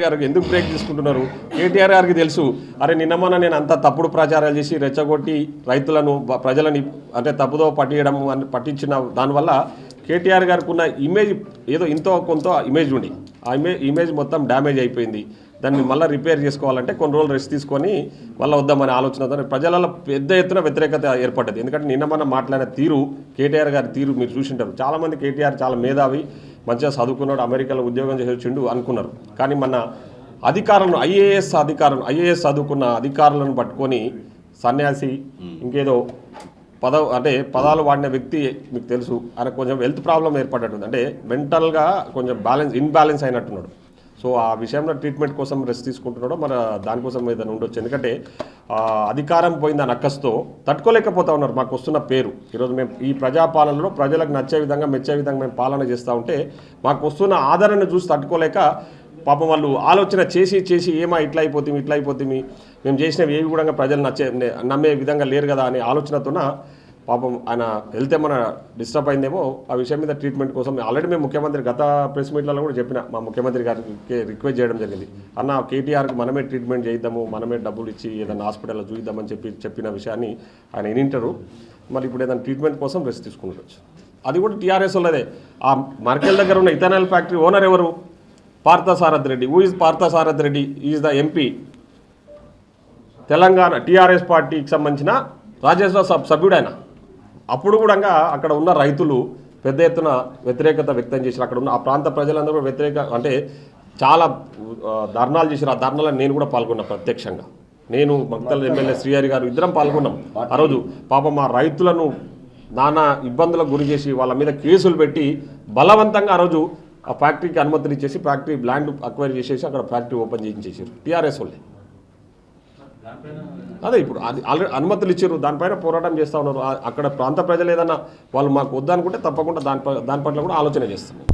గారికి ఎందుకు బ్రేక్ తీసుకుంటున్నారు? కేటీఆర్ గారికి తెలుసు. అరే నిన్న మొన్న నేను అంత తప్పుడు ప్రచారాలు చేసి రెచ్చగొట్టి రైతులను ప్రజలని అంటే తప్పుదో పట్టియడం అని పట్టించిన దానివల్ల కేటీఆర్ గారికి ఉన్న ఇమేజ్ ఏదో ఇంతో కొంత ఇమేజ్ ఉండి ఆ ఇమేజ్ ఇమేజ్ మొత్తం డ్యామేజ్ అయిపోయింది. దాన్ని మళ్ళీ రిపేర్ చేసుకోవాలంటే కొన్ని రోజులు రెస్ట్ తీసుకొని మళ్ళీ వద్దామనే ఆలోచనతో ప్రజలలో పెద్ద ఎత్తున వ్యతిరేకత ఏర్పడ్డది. ఎందుకంటే నిన్న మన మాట్లాడిన తీరు కేటీఆర్ గారి తీరు మీరు చూసింటారు. చాలామంది కేటీఆర్ చాలా మేధావి. మంచిగా చదువుకున్నాడు అమెరికాలో ఉద్యోగం చేసి వచ్చిండు అనుకున్నారు. కానీ మన అధికారులను ఐఏఎస్ అధికారులు ఐఏఎస్ చదువుకున్న అధికారులను పట్టుకొని సన్యాసి ఇంకేదో పద అంటే పదాలు వాడిన వ్యక్తి మీకు తెలుసు. ఆయన కొంచెం హెల్త్ ప్రాబ్లం ఏర్పడ్డట్టుంది. అంటే మెంటల్గా కొంచెం బ్యాలెన్స్ ఇన్బ్యాలెన్స్ అయినట్టున్నాడు. సో ఆ విషయంలో ట్రీట్మెంట్ కోసం రెస్ట్ తీసుకుంటున్నాడో మన దానికోసం ఏదైనా ఉండొచ్చు. ఎందుకంటే అధికారం పోయింది అని అక్కస్తో తట్టుకోలేకపోతా ఉన్నారు. మాకు వస్తున్న పేరు. ఈరోజు మేము ఈ ప్రజాపాలనలో ప్రజలకు నచ్చే విధంగా మెచ్చే విధంగా మేము పాలన చేస్తూ ఉంటే మాకు వస్తున్న ఆదరణను చూసి తట్టుకోలేక పాపం వాళ్ళు ఆలోచన చేసి చేసి ఏమా ఇట్లా అయిపోతుంది ఇట్లా అయిపోతుంది మేము చేసినవి ఏవి కూడా ప్రజలు నచ్చే నమ్మే విధంగా లేరు కదా అనే ఆలోచనతోన పాపం ఆయన హెల్త్ ఏమైనా డిస్టర్బ్ అయిందేమో ఆ విషయం మీద ట్రీట్మెంట్ కోసం ఆల్రెడీ మేము ముఖ్యమంత్రి గత ప్రెస్ మీట్లలో కూడా చెప్పిన మా ముఖ్యమంత్రి గారికి రిక్వెస్ట్ చేయడం జరిగింది. అన్న కేటీఆర్కి మనమే ట్రీట్మెంట్ చేయిద్దాము మనమే డబ్బులు ఇచ్చి ఏదైనా హాస్పిటల్లో చూద్దామని చెప్పి చెప్పిన విషయాన్ని ఆయన వినింటారు. మరి ఇప్పుడు ఏదైనా ట్రీట్మెంట్ కోసం రెస్ట్ తీసుకుంటారు అది కూడా టీఆర్ఎస్ వాళ్ళదే. ఆ మార్కెల్ దగ్గర ఉన్న ఇథనాల్ ఫ్యాక్టరీ ఓనర్ ఎవరు? Parthasarath Reddy. Who is Parthasarath Reddy? Is the MP Telangana TRS పార్టీకి సంబంధించిన రాజ్యసభ సభ్యుడు ఆయన. అప్పుడు కూడా అక్కడ ఉన్న రైతులు పెద్ద ఎత్తున వ్యతిరేకత వ్యక్తం చేశారు. అక్కడ ఉన్న ఆ ప్రాంత ప్రజలందరూ కూడా వ్యతిరేక అంటే చాలా ధర్నాలు చేశారు. ఆ ధర్నాలను నేను కూడా పాల్గొన్నా ప్రత్యక్షంగా. నేను మక్తల్ ఎమ్మెల్యే శ్రీహరి గారు ఇద్దరం పాల్గొన్నాం. ఆ రోజు పాపం మా రైతులను నానా ఇబ్బందులకు గురి చేసి వాళ్ళ మీద కేసులు పెట్టి బలవంతంగా ఆ రోజు ఆ ఫ్యాక్టరీకి అనుమతులు ఇచ్చేసి ఫ్యాక్టరీ ల్యాండ్ అక్వైర్ చేసేసి అక్కడ ఫ్యాక్టరీ ఓపెన్ చేయించేసారు టీఆర్ఎస్ వాళ్ళే. అదే ఇప్పుడు అది ఆల్రెడీ అనుమతులు ఇచ్చారు. దానిపైన పోరాటం చేస్తూ ఉన్నారు. అక్కడ ప్రాంత ప్రజలు ఏదన్నా వాళ్ళు మాకు వద్దనుకుంటే తప్పకుండా దాని ప- దాని పట్ల కూడా ఆలోచన చేస్తున్నారు